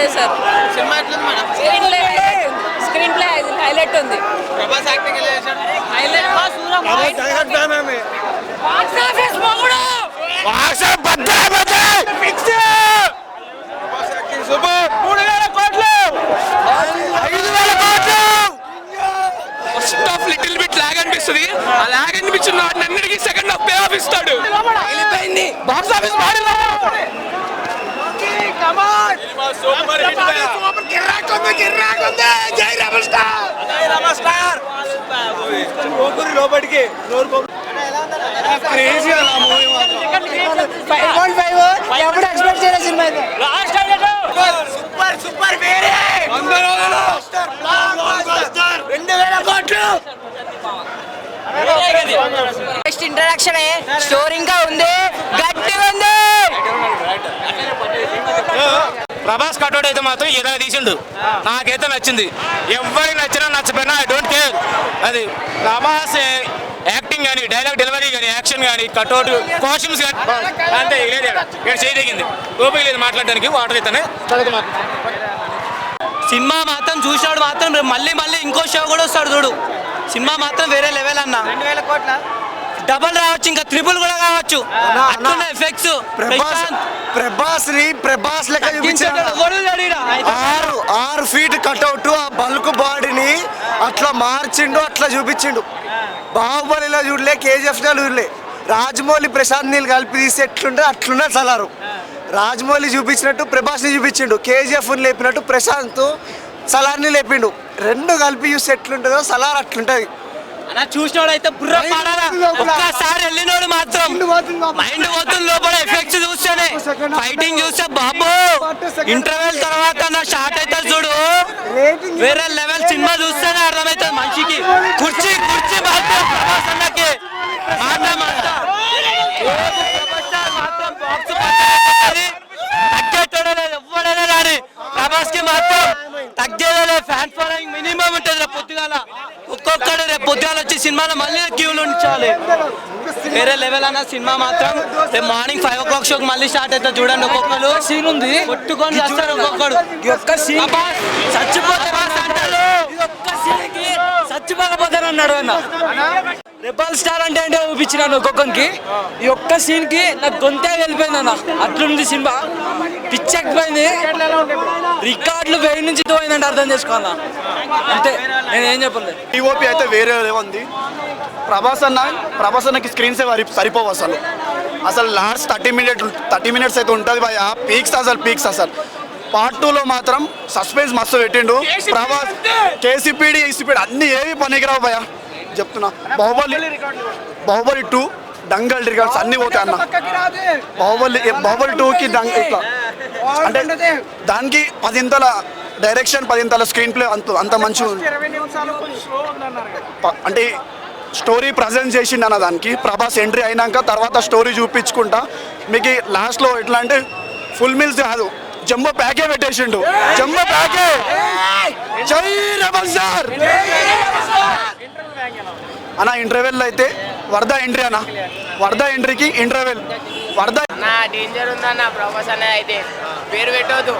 చేశారు. Cinema screen play screen play highlight ఉంది. Prabhas acting ఎలా చేశాడు? హైలైట్. బాక్స్ ఆఫీస్ మొగుడు. సూపర్ మూడు వేల కోట్లు ఐదు వేల కోట్లు first half little bit lag అనిపిస్తుంది ఆ లాగ్ అనిపించిన వాటిని అన్నిటికీ సెకండ్ హాఫ్ పే ఆఫ్ ఇస్తాడు వెళ్ళిపోయింది బాక్స్ ఆఫీస్ మాడి సూపర్ హిట్ సూపర్ కిర్రాక్ ఉంది ఉంది జై రెబల్ స్టార్ జై రెబల్ స్టార్ ఊపిరి లోపలికి నోరు క్రేజీ అలా మూవీ ఫైవ్ పాయింట్ ఫైవ్ ఎప్పుడు ఎక్స్పెక్ట్ చేయలేదు సినిమా అయితే? సూపర్ సూపర్ వేరే వంద రోజులు రెండు వేల కోట్లు. ఫస్ట్ ఇంట్రడక్షన్ స్టోరీ ఇంకా ఉంది గట్టిగా ఉంది ప్రభాస్ కటౌట్ అయితే మాత్రం ఏదైనా తీసిండు. నాకైతే నచ్చింది. ఎవరికి నచ్చినా నచ్చపోయినా ఐ డోంట్ కేర్ అది ప్రభాస్ యాక్టింగ్ కానీ డైలాగ్ డెలివరీ కానీ యాక్షన్ కానీ కటౌట్ కాస్ట్యూమ్స్ కానీ అంతే లేదు ఇక్కడ. ఇక్కడ చేయి దిగింది ఓపిక లేదు మాట్లాడడానికి వాటర్ అయితేనే సినిమా మాత్రం చూసినాడు మాత్రం మళ్ళీ మళ్ళీ ఇంకో షో కూడా వస్తాడు చూడు. సినిమా మాత్రం వేరే లెవెల్ అన్న. రెండు వేల కోట్ల? డబల్ రావచ్చు ఇంకా త్రిపుల్ కూడా కావచ్చు. ఎఫెక్ట్స్ ప్రభాస్ ప్రభాస్ని ప్రభాస్ లెక్క చూపించాడు. ఆరు ఆరు ఫీట్ కట్అవుట్ ఆ బల్క్ బాడీని అట్లా మార్చిండు అట్లా చూపించిండు. బాహుబలిలో చూడలే కేజీఎఫ్లో చూడలే. రాజమౌళి ప్రశాంత్ నీళ్ళు కలిపి తీసి ఎట్లుంటే అట్లున్నా సలారు. రాజమౌళి చూపించినట్టు ప్రభాస్ని చూపించిండు. కేజీఎఫ్ లేపినట్టు ప్రశాంత్ సలార్ని లేపిండు. రెండు కలిపి చూస్తే ఎట్లుంటుందో సలార్ అట్లుంటది. అన్న చూసినోడు అయితే బుర్ర పాడాలా? ఒక్కసారి వెళ్ళినోడు మాత్రం. మైండ్ పోతుంది లోపల. ఎఫెక్ట్స్ చూస్తేనే. ఫైటింగ్ చూస్తే బాబు! ఇంటర్వెల్ తర్వాత నా షార్ట్ అవుతుంది చూడు. వేరే లెవెల్ సినిమా చూస్తేనే అర్థమవుతుంది మనిషికి. కుర్చీ కుర్చీ మాత్రం ప్రభాస్ అన్నకి మాత్రం. ప్రభాస్కి మాత్రం తగ్గేదే ఫ్యాన్ ఫాలోయింగ్ మినిమం ఉంటుంది పొద్దుగాల. ఒక్కొక్కడు రేపు పొద్దుగాల వచ్చి సినిమాలో మళ్ళీ క్యూలు ఉంచాలి. వేరే లెవెల్ అన్న సినిమా మాత్రం రేపు మార్నింగ్ ఫైవ్ ఓ క్లాక్ షోకి మళ్ళీ స్టార్ట్ అవుతుంది చూడండి ఒక్కొక్కరు సీన్ ఉంది. కొట్టుకొని వస్తారు ఒక్కొక్కడు. చచ్చిపోతే బాస్ అంటారు ఒక్క సీన్కి చచ్చిపోకపోతాను అన్నాడు అన్న. రెబల్ స్టార్ అంటే ఏంటో చూపించినాను ఒక్కొక్కరికి ఈ ఒక్క సీన్కి నాకు గొంతే వెళ్ళిపోయింది అన్న. అట్లుంది సినిమా. పిచ్చెక్కిపోయింది. రికార్డులు వెయ్యి నుంచి పోయిందంటే అర్థం చేసుకోవాలా. అంతే నేను ఏం చెప్పలేదు. టీఓపీ అయితే వేరే ఉంది. ప్రభాస్ అన్న ప్రభాస్ అన్నకి స్క్రీన్ సేవ్ సరిపోవు అసలు. అసలు last thirty minute thirty minutes అయితే ఉంటుంది భయ పీక్స్ అసలు పీక్స్ అసలు. పార్ట్ టూలో మాత్రం సస్పెన్స్ మస్తు పెట్టిండు. ప్రభాస్ కేసీపీడి ఈసీపీడి అన్ని ఏవి పనికిరావు భయ చెప్తున్నా. బాహుబలి బాహుబలి టూ డంగల్ రికార్డ్స్ అన్ని పోతాయి అన్న. బాహుబలి బాహుబలి టూకి డంగ్ ఇట్లా. అంటే దానికి పదింతల డైరెక్షన్ పదింతల స్క్రీన్ ప్లే అంత అంత ప- అంటే స్టోరీ ప్రజెంట్ చేసిండు అన్న దానికి ప్రభాస్ ఎంట్రీ అయినాక తర్వాత స్టోరీ చూపించుకుంటా. మీకు లాస్ట్లో ఎట్లా అంటే ఫుల్ మీల్స్ కాదు జంబో ప్యాకే పెట్టేసిండు. జంబో ప్యాకే! జై రెబల్ సార్! అన్న ఇంటర్వెల్ అయితే వరద ఎంట్రీ అన్న. వరద ఎంట్రీకి ఇంటర్వెల్. వరద నా డేంజర్ ఉందన్న ప్రభాస్ అయితే. పేరు పెట్టవద్దు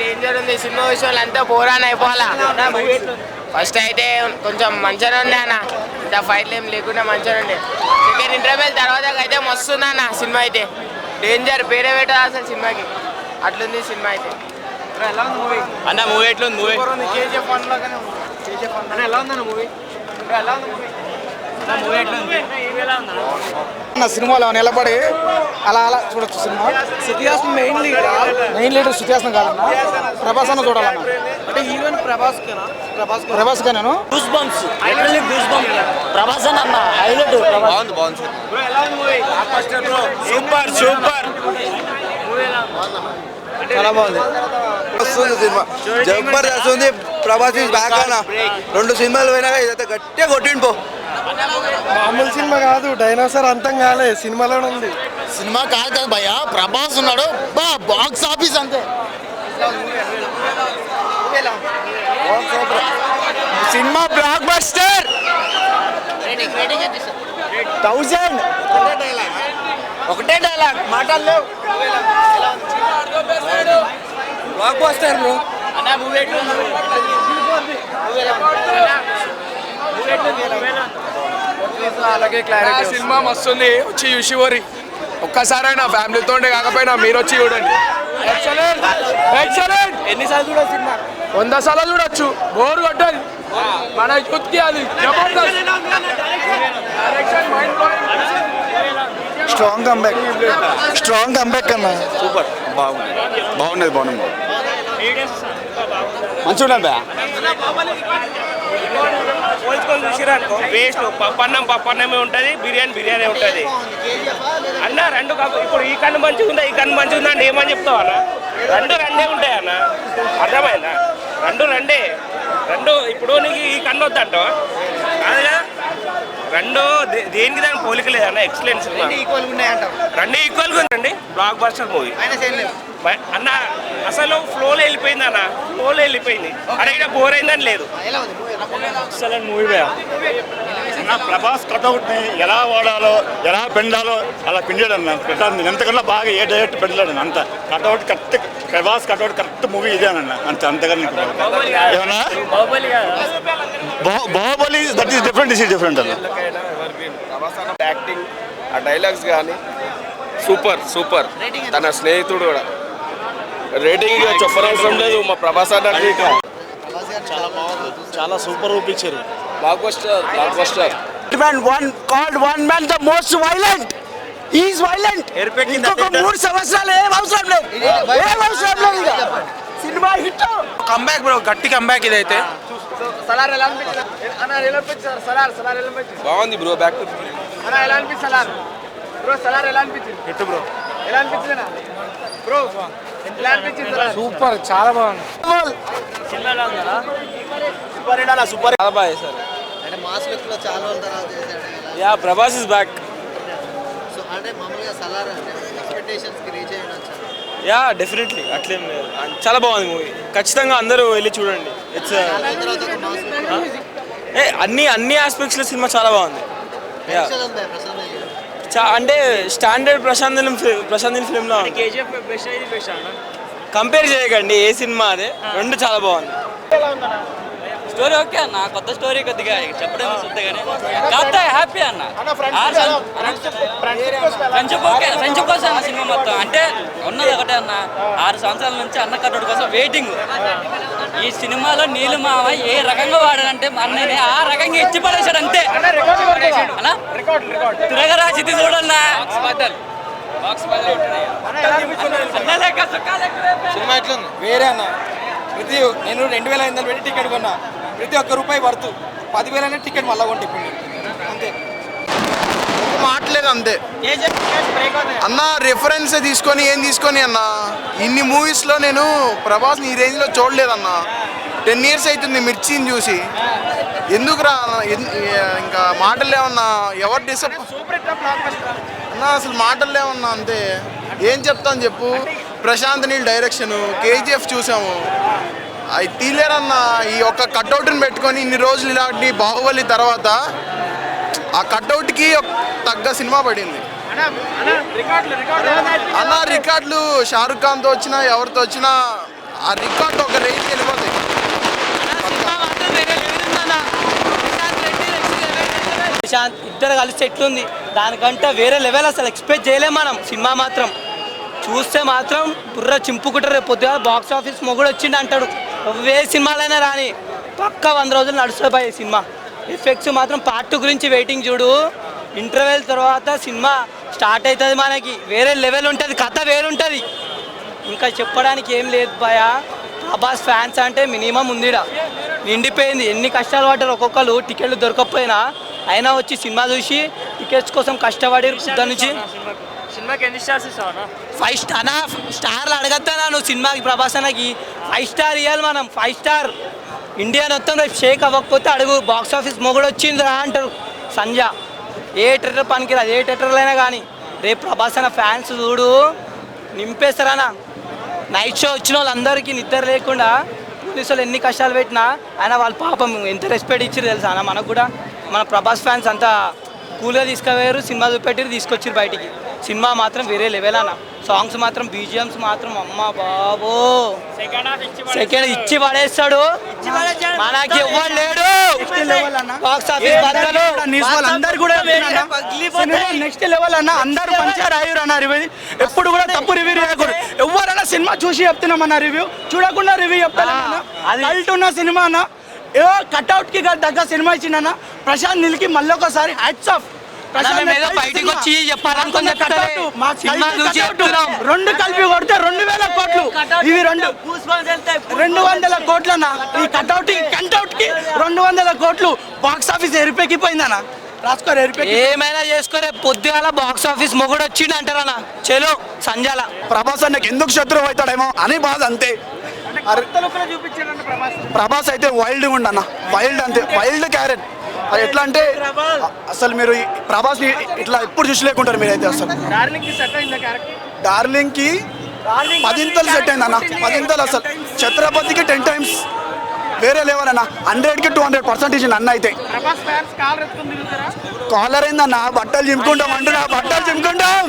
డేంజర్ ఉంది. సినిమా విషయంలో అంతా పోరాన్ అయిపోవాలా? ఫస్ట్ అయితే కొంచెం మంచిగా ఉండే అన్న. ఇంత ఫైట్లు ఏం లేకుండా మంచిగా ఉండే. సెకండ్ ఇంటర్వెల్ తర్వాత అయితే మస్తు ఉంది అన్న సినిమా అయితే. డేంజర్ పేరే పెట్టదు అసలు సినిమాకి. అట్లుంది సినిమా అయితే. అన్న మూవీ ఎట్లుంది మూవీ కేజీఎఫ్ వన్ లాగానే ఉంది. కేజీఎఫ్ వన్ ఎలా ఉందన్న మూవీ ఎలా ఉంది మూవీ నా సినిమాలో నిలబడి అలా అలా చూడొచ్చు cinema. Shruti Haasan main lead main leader Shruti Haasan కాదన్న. ప్రభాస్ అన్న చూడాలన్న. అంటే హీరోయిన్ ప్రభాస్ ప్రభాస్ ప్రభాస్గా నేను goose bumps literally goose bump Prabhas అన్న హైలైట్. బాగుంది బాగుంది సూపర్ సూపర్ చాలా బాగుంది. వస్తుంది సినిమా. జబర్దస్త్ ఉంది ప్రభాస్ బ్యాక్ అన్న. రెండు సినిమాలు పోయినా ఇదైతే గట్టిగా కొట్టిండు పో. మామూలు సినిమా కాదు డైనోసార్ అంతం కాలే సినిమాలోనే ఉంది. సినిమా కాదు కదా భయ్య ప్రభాస్ ఉన్నాడు. బా బాక్స్ ఆఫీస్ అంతే. Cinema blockbuster thousand. ఒకటే డైలాగ్ మాటలు బ్లాక్ బస్టర్ బ్రో అలాగే ఆ సినిమా మస్తుంది. వచ్చి చూసివరి ఒక్కసారైనా ఫ్యామిలీతో కాకపోయినా మీరు వచ్చి చూడండి. ఎక్సలెంట్ ఎక్సలెంట్ ఎన్నిసార్లు చూడ సినిమా? వంద సార్లు చూడొచ్చు. బోర్ కొట్టదు. మన యూత్కి అది స్ట్రాంగ్ కంబ్యాక్ స్ట్రాంగ్ కంబ్యాక్ అన్న. సూపర్ బాగుంది. బాగున్నది బాగుంది. మంచిగా ఉన్నది చూసిరనుకో వేస్ట్. పప్పన్నం పప్పన్నమే ఉంటుంది బిర్యానీ బిర్యానీ ఉంటుంది. అన్న రెండు కాదు ఇప్పుడు ఈ కన్ను మంచిగా ఉందా ఈ కన్ను మంచిగా ఉందా అంటే ఏమని చెప్తావు అన్న? రెండు రెండే ఉంటాయి అన్న. అర్థమైందా? రెండు రెండే. రెండు ఇప్పుడు నీకు ఈ కన్ను వద్దంటావా? కాదుగా. రెండు దేనికి దానికి పోలిక లేదన్న ఎక్సలెంట్ సినిమా. రెండు ఈక్వల్గా ఉందండి. బ్లాక్ బస్టర్ మూవీ అన్న అసలు ఫ్లోలో వెళ్ళిపోయింది అన్న. ఫ్లోలో వెళ్ళిపోయింది. అరే ఇక్కడ బోర్ అయిందని లేదు. ఎక్సలెంట్ మూవీ నా ప్రభాస్ కటౌట్ని ఎలా వాడాలో ఎలా పెండాలో అలా పిండాడు అన్న ప్రశాంత్ ఎంతకన్నా బాగా ఏ డైరెక్ట్ పెండలేడు అంత cutout correct Prabhas cutout correct movie ఇదేనన్న అంత అంతకన్నా ఏమన్నా? బా- Baahubali that is different is different అన్న. యాక్టింగ్ ఆ డైలాగ్స్ కానీ సూపర్ సూపర్ తన స్నేహితుడు కూడా. రేటింగ్ చెప్పనవసరం లేదు మా ప్రభాస్ అన్నట్టు. చాలా సూపర్ చూపించారు. Blockbuster blockbuster man one called one man the most violent is violent ఇంకొక మూడు సంవత్సరాలు ఏం అవసరం లేదు. ఏం అవసరం లేదు ఇక. Cinema hit. కంబ్యాక్ బ్రో గట్టి కంబ్యాక్ ఇదైతే. సలార్ ఎలా అనిపించింది? అన్న ఎలా అనిపించింది? సలార్ సలార్ ఎలా అనిపించింది? బాగుంది బ్రో బ్యాక్ టు అన్న ఎలా అనిపించింది సలార్? బ్రో సలార్ ఎలా అనిపించింది? హిట్ బ్రో ఎలా అనిపించింది బ్రో సూపర్ చాలా బాగుంది. సూపర్ సూపర్ చాలా బాగా చేశారు. అంటే మాస్ లుక్లో చాలా రోజుల తర్వాత చేశాడు. ఇలా. Yeah Prabhas is back so అంటే మామూలుగా సలార్ అంటే ఎక్స్పెక్టేషన్స్కి రీచ్ యా డెఫినెట్లీ అట్లేం లేదు. చాలా బాగుంది మూవీ ఖచ్చితంగా అందరూ వెళ్ళి చూడండి. ఇట్స్ తర్వాత ఒక మాస్ లుక్ ఏ అన్ని అన్ని ఆస్పెక్ట్స్లో సినిమా చాలా బాగుంది. యా ఉంది అంటే స్టాండర్డ్ ప్రశాంత్ ఫిల్మ్ ప్రశాంత్ ఫిల్మ్లో కంపేర్ చేయకండి ఏ సినిమా అదే. రెండు చాలా బాగుంది స్టోరీ ఓకే అన్న కొత్త స్టోరీ కొద్దిగా చెప్పడం కానీ కాకపోతే హ్యాపీ అన్న. ఫ్రెండ్షిప్ ఓకే ఫ్రెండ్షిప్ కోసం అన్న సినిమా మొత్తం. అంటే ఉన్నది ఒకటే అన్న. ఆరు సంవత్సరాల నుంచి అన్న కట్టడి కోసం వెయిటింగ్ ఈ సినిమాలో నీళ్ళు మామ ఏ రకంగా వాడాడంటే అన్నని ఆ రకంగా ఇచ్చి పడేశాడు అంతే తిరగరాసి ఇది సినిమా ఎట్లుంది? వేరే అన్న. ప్రతి నేను రెండు వేల ఐదు వందలు పెట్టి టికెట్ కొన్నా. ప్రతి ఒక్క రూపాయి పడుతూ పదివేలనే టికెట్ మళ్ళా కొంటే ఇప్పుడు. అంతే. మాట్లేదు అంతే. అన్న రిఫరెన్స్ తీసుకొని ఏం తీసుకొని అన్న? ఇన్ని మూవీస్లో నేను ప్రభాస్ని ఈ రేంజ్లో చూడలేదన్న. టెన్ ఇయర్స్ అవుతుంది మిర్చిని చూసి. ఎందుకురా ఇంకా మాటలు ఏమన్నా ఎవరు డిసప్ అన్న అసలు మాటలు ఏమన్నా అంతే. ఏం చెప్తాను చెప్పు? ప్రశాంత్ నీల్ డైరెక్షన్ కేజీఎఫ్ చూసాము. అవి తీలేరన్న ఈ ఒక్క కట్అవుట్ని పెట్టుకొని ఇన్ని రోజులు ఇలాంటి బాహుబలి తర్వాత ఆ కట్అవుట్కి తగ్గ సినిమా పడింది. అన్న రికార్డులు షారుఖ్ ఖాన్తో వచ్చినా ఎవరితో వచ్చినా ఆ రికార్డు ఒక రేంజ్ వెళ్ళిపోతాయి. ప్రశాంత్ ఇద్దరు కలిసి ఎట్లుంది దానికంటే వేరే లెవెల్ అసలు ఎక్స్పెక్ట్ చేయలేం మనం. సినిమా మాత్రం చూస్తే మాత్రం బుర్ర చింపుకుంటారు. రేపు పొద్దుగా బాక్స్ ఆఫీస్ మొగుడు వచ్చిండు అంటాడు. ఏ సినిమాలైనా రాని పక్క వంద రోజులు నడుస్తుంది సినిమా. ఎఫెక్ట్స్ మాత్రం పార్ట్ గురించి వెయిటింగ్ చూడు. ఇంటర్వెల్ తర్వాత సినిమా స్టార్ట్ అవుతుంది మనకి. వేరే లెవెల్ ఉంటుంది. కథ వేరుంటుంది. ఇంకా చెప్పడానికి ఏం లేదు భయ ప్రభాస్ ఫ్యాన్స్ అంటే మినిమం ఉందిడా. నిండిపోయింది. ఎన్ని కష్టాలు పడ్డారు. ఒక్కొక్కరు టికెట్లు దొరకకపోయినా అయినా వచ్చి సినిమా చూసి టికెట్స్ కోసం కష్టపడి దాని నుంచి. సినిమాకి ఎన్ని స్టార్స్ ఇస్తావా ఫైవ్ స్టార్ అన్నా స్టార్లు అడగద్దానా నువ్వు సినిమాకి ప్రభాస్ అన్నకి ఫైవ్ స్టార్ ఇవ్వాలి మనం ఫైవ్ స్టార్. ఇండియా మొత్తం రేపు షేక్ అవ్వకపోతే అడుగు బాక్స్ ఆఫీస్ మొగుడు వచ్చిందిరా అంటారు సంజ ఏ థియేటర్ పనికిరాదు ఏ థియేటర్లో అయినా కానీ. రేపు ప్రభాస్ అన్న ఫ్యాన్స్ చూడు నింపేస్తారనా నైట్ షో వచ్చిన వాళ్ళందరికీ నిద్ర లేకుండా పోలీసులు ఎన్ని కష్టాలు పెట్టినా ఆయన వాళ్ళ పాపం ఎంత రెస్పెక్ట్ ఇచ్చారు తెలుసా అన్న మనకు కూడా? మన ప్రభాస్ ఫ్యాన్స్ అంతా కూల్గా తీసుకుపోయారు సినిమా చూపెట్టి తీసుకొచ్చారు బయటికి. సినిమా మాత్రం వేరే లెవెల్ అన్న. సాంగ్స్ మాత్రం బీజిఎమ్స్ మాత్రం అమ్మ బాబు. సెకండ్ ఇచ్చి పడేస్తాడు. మనకి ఎవ్వడు లేడు బాక్స్ ఆఫీస్ బద్దలు న్యూస్ వాళ్ళందరూ కూడా నెక్స్ట్ లెవెల్ అన్న. అందరూ మంచిగా రాయరు అన్న రివ్యూ ఎప్పుడు కూడా తప్పు రివ్యూ చేయకూడదు. ఎవరైనా సినిమా చూసి చెప్తున్నామన్న రివ్యూ చూడకుండా రివ్యూ చెప్తాను కల్ట్ ఉన్న సినిమా అన్న. ఏ కట్అవుట్కి దగ్గర సినిమా ఇచ్చిండన్న. ప్రశాంత్ నిల్కి మళ్ళీ ఒకసారి హ్యాట్స్ ఆఫ్. రెండు కలిపి కొడితే రెండు వేల కోట్లు. ఇవి రెండు రెండు వందల కోట్లన్న. ఈ కట్అవుట్ కట్అవుట్కి రెండు వందల కోట్లు బాక్స్ ఆఫీస్ ఎరిపెక్కిపోయిందన్న. రాసుకోరు ఎరిపెక్కి. ఏమైనా చేసుకోరే పొద్దుగాల బాక్స్ ఆఫీస్ మొగుడు వచ్చిండు అంటారన్న చలో సంజాల. ప్రభాస్ అన్నకి ఎందుకు శత్రువు అవుతాడేమో అని బాధ అంతే. ప్రభాస్. అయితే వైల్డ్ ఉండన్న వైల్డ్ అంతే. వైల్డ్ క్యారెట్ అది ఎట్లా అంటే అసలు మీరు ప్రభాస్ ఇట్లా ఎప్పుడు చూసి లేకుంటారు మీరైతే అసలు. డార్లింగ్కి పదింతలు సెట్ అయింది అన్న. పదింతలు అసలు. ఛత్రపతికి టెన్ టైమ్స్ వేరే లెవెల్ అన్న. హండ్రెడ్కి టూ హండ్రెడ్ పర్సెంటేజ్ అన్న అయితే. కాలర్ అయిందన్న బట్టలు చింపుకుంటాం అంటున్నా. బట్టలు చింపుకుంటాం.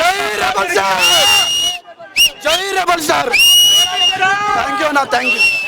జై రెబల్ స్టార్ జై రెబల్ స్టార్ థ్యాంక్ యూ అన్న థ్యాంక్ యూ